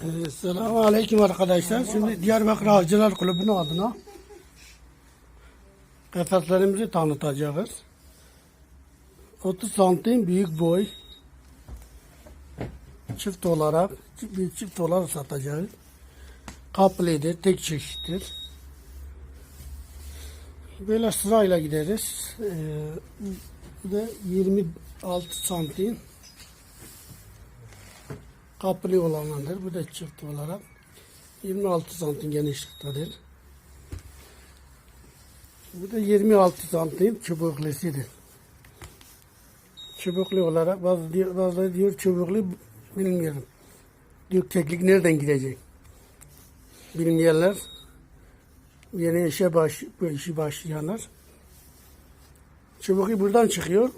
Ee, Selamun Aleyküm arkadaşlar. Şimdi Diyarbakır Avcılar Kulübü'nün adına kafeslerimizi tanıtacağız. 30 santim büyük boy çift olarak büyük çift olarak satacağız. Kaplıdır, tek çeşittir. Böyle sırayla gideriz. Ee, bu da 26 santim kaplı olanlardır. Bu da çift olarak 26 santim genişliktedir. Bu da 26 santim çubuklusudur. Çubuklu olarak bazı diyor, bazıları diyor çubuklu bilmiyorum. Diyor keklik nereden gidecek? Bilmeyenler yeni işe baş, işi başlayanlar çubuklu buradan çıkıyor.